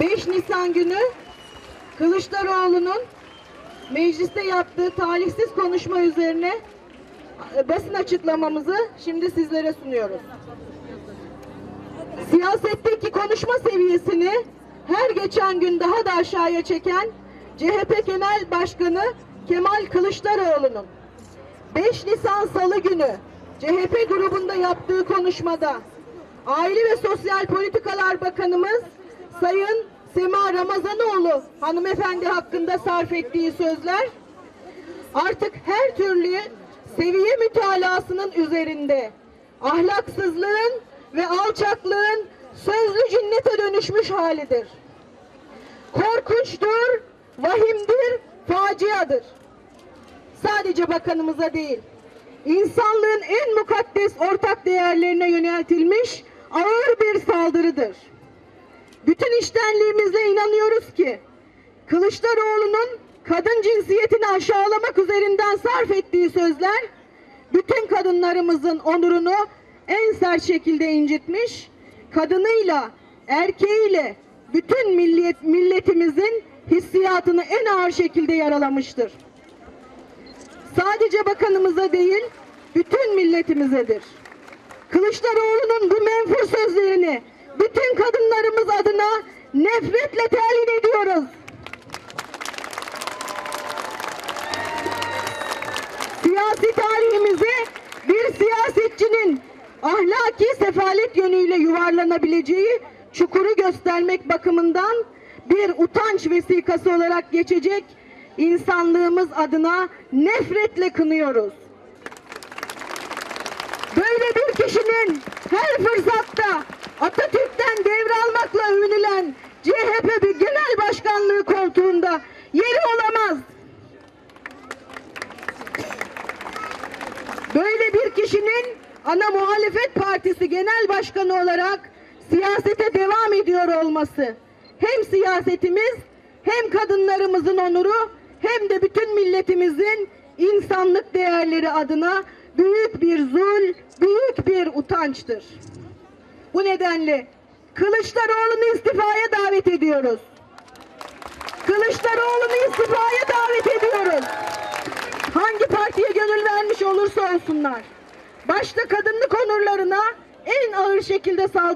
5 Nisan günü Kılıçdaroğlu'nun mecliste yaptığı talihsiz konuşma üzerine basın açıklamamızı şimdi sizlere sunuyoruz. Siyasetteki konuşma seviyesini her geçen gün daha da aşağıya çeken CHP Genel Başkanı Kemal Kılıçdaroğlu'nun 5 Nisan Salı günü CHP grubunda yaptığı konuşmada Aile ve Sosyal Politikalar Bakanımız Sayın Sema Ramazanoğlu hanımefendi hakkında sarf ettiği sözler artık her türlü seviye mütalasının üzerinde ahlaksızlığın ve alçaklığın sözlü cinnete dönüşmüş halidir. Korkunçtur, vahimdir, faciadır. Sadece bakanımıza değil, insanlığın en mukaddes ortak değerlerine yöneltilmiş ağır bir saldırıdır. Bütün iştenliğimizle inanıyoruz ki Kılıçdaroğlu'nun kadın cinsiyetini aşağılamak üzerinden sarf ettiği sözler bütün kadınlarımızın onurunu en sert şekilde incitmiş, kadınıyla, erkeğiyle bütün millet, milletimizin hissiyatını en ağır şekilde yaralamıştır. Sadece bakanımıza değil, bütün milletimizedir. Kılıçdaroğlu'nun bu menfur sözlerini bütün kadınlarımız adına nefretle telin ediyoruz. Siyasi tarihimize bir siyasetçinin ahlaki sefalet yönüyle yuvarlanabileceği çukuru göstermek bakımından bir utanç vesikası olarak geçecek insanlığımız adına nefretle kınıyoruz. Böyle bir kişinin her fırsatta Atatürk'ten devralmakla övünülen CHP genel başkanlığı koltuğunda yeri olamaz. Böyle bir kişinin ana muhalefet partisi genel başkanı olarak siyasete devam ediyor olması hem siyasetimiz hem kadınlarımızın onuru hem de bütün milletimizin insanlık değerleri adına büyük bir zul, büyük bir utançtır. Bu nedenle Kılıçdaroğlu'nu istifaya davet ediyoruz. Kılıçdaroğlu'nu istifaya davet ediyoruz. Hangi partiye gönül vermiş olursa olsunlar. Başta kadınlık onurlarına en ağır şekilde saldırı